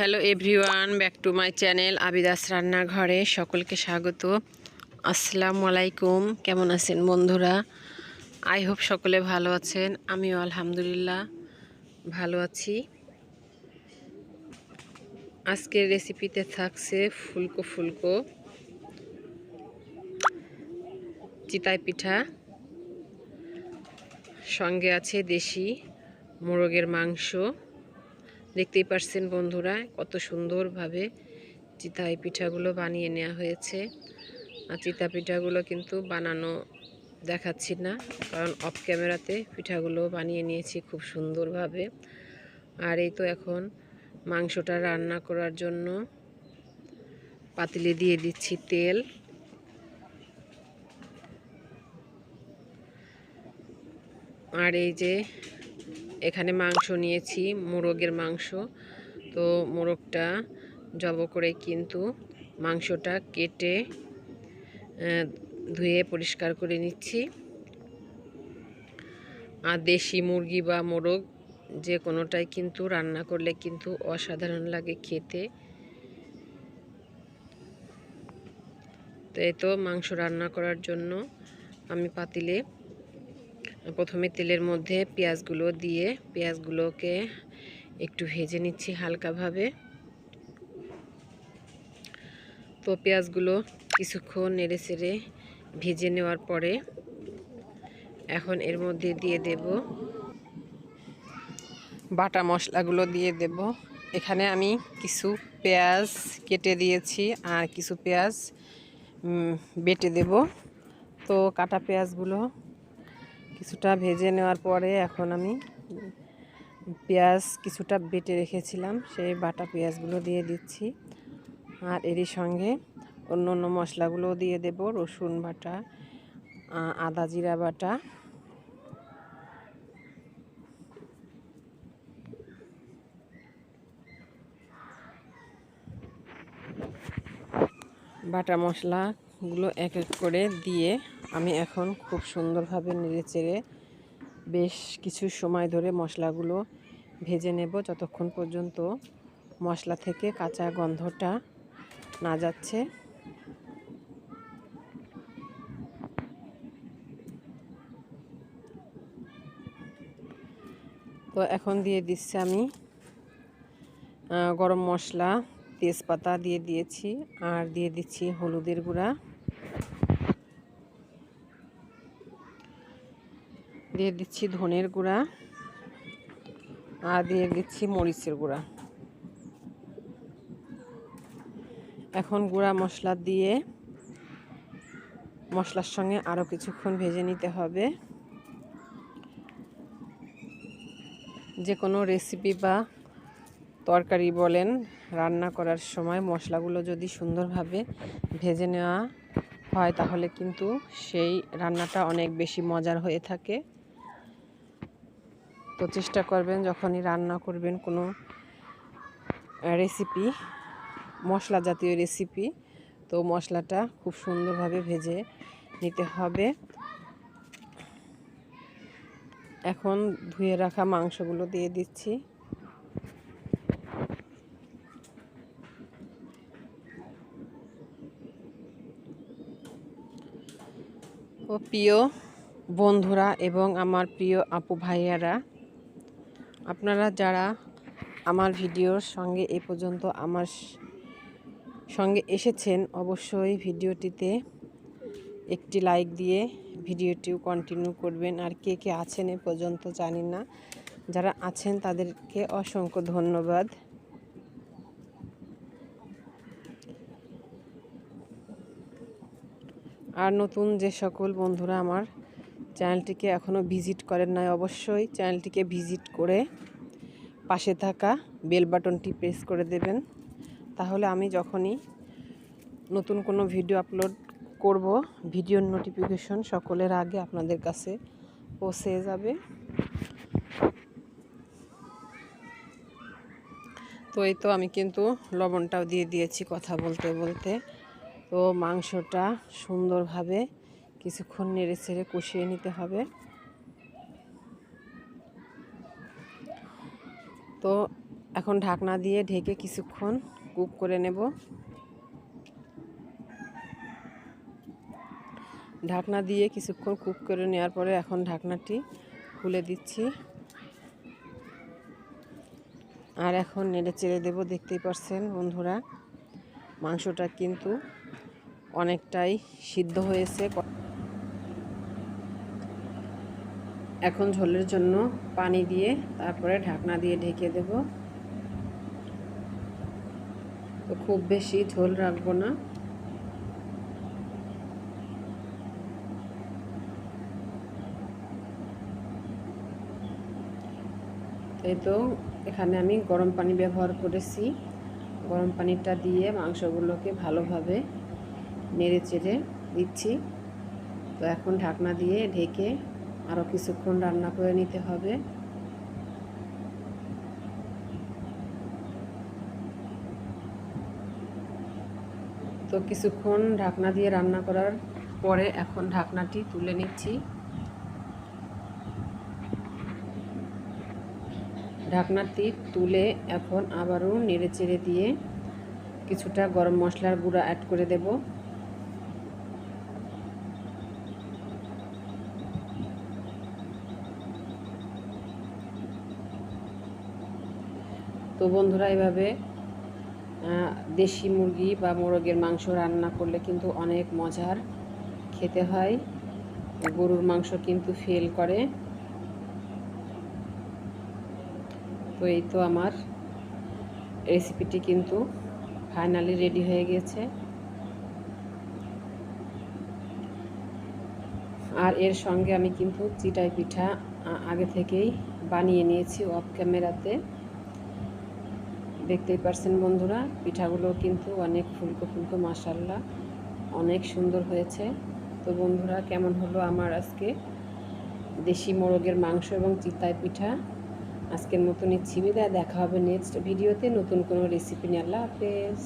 Hello everyone, back to my channel Abida's রান্নাঘরে সকলকে স্বাগত। আসসালামু আলাইকুম, কেমন আছেন বন্ধুরা? আই হোপ সকলে ভালো আছেন, আমিও আলহামদুলিল্লাহ ভালো আছি। আজকের রেসিপিতে থাকছে ফুলকো ফুলকো চিতাই পিঠা। সঙ্গে আছে দেশি মোরগের মাংস। দেখতেই পারছেন বন্ধুরা, কত সুন্দরভাবে চিতাই পিঠাগুলো বানিয়ে নেওয়া হয়েছে। আর চিতা পিঠাগুলো কিন্তু বানানো দেখাচ্ছি না, কারণ অফ ক্যামেরাতে পিঠাগুলো বানিয়ে নিয়েছি খুব সুন্দরভাবে। আর এই তো এখন মাংসটা রান্না করার জন্য পাতিলে দিয়ে দিচ্ছি তেল। আর এই যে এখানে মাংস নিয়েছি, মোরগের মাংস। তো মোরগটা জব করে কিন্তু মাংসটা কেটে ধুয়ে পরিষ্কার করে নিচ্ছি। আর দেশি মুরগি বা মোরগ যে কোনোটাই কিন্তু রান্না করলে কিন্তু অসাধারণ লাগে খেতে। তো এই তো মাংস রান্না করার জন্য আমি পাতিলে প্রথমে তেলের মধ্যে পেঁয়াজগুলো দিয়ে পেঁয়াজগুলোকে একটু ভেজে নিচ্ছি হালকাভাবে। তো পেঁয়াজগুলো কিছুক্ষণ নেড়ে চেড়ে ভেজে নেওয়ার পরে এখন এর মধ্যে দিয়ে দেব বাটা মশলাগুলো দিয়ে দেব। এখানে আমি কিছু পেঁয়াজ কেটে দিয়েছি আর কিছু পেঁয়াজ বেটে দেব। তো কাটা পেঁয়াজগুলো কিছুটা ভেজে নেওয়ার পরে এখন আমি পেঁয়াজ কিছুটা বেটে রেখেছিলাম, সেই বাটা পেঁয়াজগুলো দিয়ে দিচ্ছি। আর এরই সঙ্গে অন্য অন্য মশলাগুলো দিয়ে দেব, রসুন বাটা আদা জিরা বাটা। বাটা মশলাগুলো এক এক করে দিয়ে আমি এখন খুব সুন্দরভাবে নেড়ে চেড়ে বেশ কিছু সময় ধরে মশলাগুলো ভেজে নেব যতক্ষণ পর্যন্ত মশলা থেকে কাঁচা গন্ধটা না যাচ্ছে। তো এখন দিয়ে দিচ্ছি আমি গরম মশলা, তেজপাতা দিয়ে দিয়েছি, আর দিয়ে দিচ্ছি হলুদের গুঁড়া। দিয়ে দিচ্ছি ধনের গুঁড়া আর দিয়ে দিচ্ছি মরিচের গুঁড়া। এখন গুঁড়া মশলা দিয়ে মশলার সঙ্গে আরও কিছুক্ষণ ভেজে নিতে হবে। যে কোনো রেসিপি বা তরকারি বলেন, রান্না করার সময় মশলাগুলো যদি সুন্দরভাবে ভেজে নেওয়া হয়, তাহলে কিন্তু সেই রান্নাটা অনেক বেশি মজার হয়ে থাকে। তো চেষ্টা করবেন, যখনই রান্না করবেন কোনো রেসিপি মশলা জাতীয় রেসিপি তো মশলাটা খুব সুন্দরভাবে ভেজে নিতে হবে। এখন ধুয়ে রাখা মাংসগুলো দিয়ে দিচ্ছি। ও প্রিয় বন্ধুরা এবং আমার প্রিয় আপু ভাইয়ারা আপনারা যারা আমার ভিডিওর সঙ্গে এ পর্যন্ত আমার সঙ্গে এসেছেন, অবশ্যই ভিডিওটিতে একটি লাইক দিয়ে ভিডিওটিও কন্টিনিউ করবেন। আর কে কে আছেন এ পর্যন্ত জানি না। যারা আছেন তাদেরকে অসংখ্য ধন্যবাদ। আর নতুন যে সকল বন্ধুরা আমার চ্যানেলটিকে এখনও ভিজিট করেন নাই, অবশ্যই চ্যানেলটিকে ভিজিট করে পাশে থাকা বেল বাটনটি প্রেস করে দেবেন। তাহলে আমি যখনই নতুন কোনো ভিডিও আপলোড করব, ভিডিওর নোটিফিকেশন সকলের আগে আপনাদের কাছে পৌঁছে যাবে। তো এই তো আমি কিন্তু লবণটাও দিয়ে দিয়েছি কথা বলতে বলতে। তো মাংসটা সুন্দরভাবে কিছুক্ষণ নেড়ে ছেড়ে কষিয়ে নিতে হবে। তো এখন ঢাকনা দিয়ে ঢেকে কিছুক্ষণ কুক করে নেব। ঢাকনা দিয়ে কিছুক্ষণ কুক করে নেওয়ার পরে এখন ঢাকনাটি খুলে দিচ্ছি। আর এখন নেড়ে চেড়ে দেবো, দেখতেই পারছেন বন্ধুরা, মাংসটা কিন্তু অনেকটাই সিদ্ধ হয়েছে। এখন ঝোলের জন্য পানি দিয়ে তারপরে ঢাকনা দিয়ে ঢেকে দেব। তো খুব বেশি ঝোল রাখব না। এই তো এখানে আমি গরম পানি ব্যবহার করেছি। গরম পানিটা দিয়ে মাংসগুলোকে ভালোভাবে নেড়ে চেড়ে দিচ্ছি। তো এখন ঢাকনা দিয়ে ঢেকে আরও কিছুক্ষণ রান্না করে নিতে হবে। তো কিছুক্ষণ ঢাকনা দিয়ে রান্না করার পরে এখন ঢাকনাটি তুলে নিচ্ছি। ঢাকনাটি তুলে এখন আবারও নেড়ে চেড়ে দিয়ে কিছুটা গরম মশলার গুঁড়া অ্যাড করে দেব। তো বন্ধুরা এভাবে দেশি মুরগি বা মোরগের মাংস রান্না করলে কিন্তু অনেক মজার খেতে হয়। গরুর মাংস কিন্তু ফেল করে। তো এই তো আমার রেসিপিটি কিন্তু ফাইনালি রেডি হয়ে গেছে। আর এর সঙ্গে আমি কিন্তু চিটাই পিঠা আগে থেকেই বানিয়ে নিয়েছি অফ ক্যামেরাতে দেখতেই পারছেন বন্ধুরা, পিঠাগুলো কিন্তু অনেক ফুলকো ফুলকো মাসাল্লা অনেক সুন্দর হয়েছে। তো বন্ধুরা, কেমন হলো আমার আজকে দেশি মোরগের মাংস এবং চিতায় পিঠা? আজকের মতো নিচ্ছি বিদায় দেখা হবে নেক্সট ভিডিওতে, নতুন কোনো রেসিপি নিয়ে। আল্লাহ হাফেজ।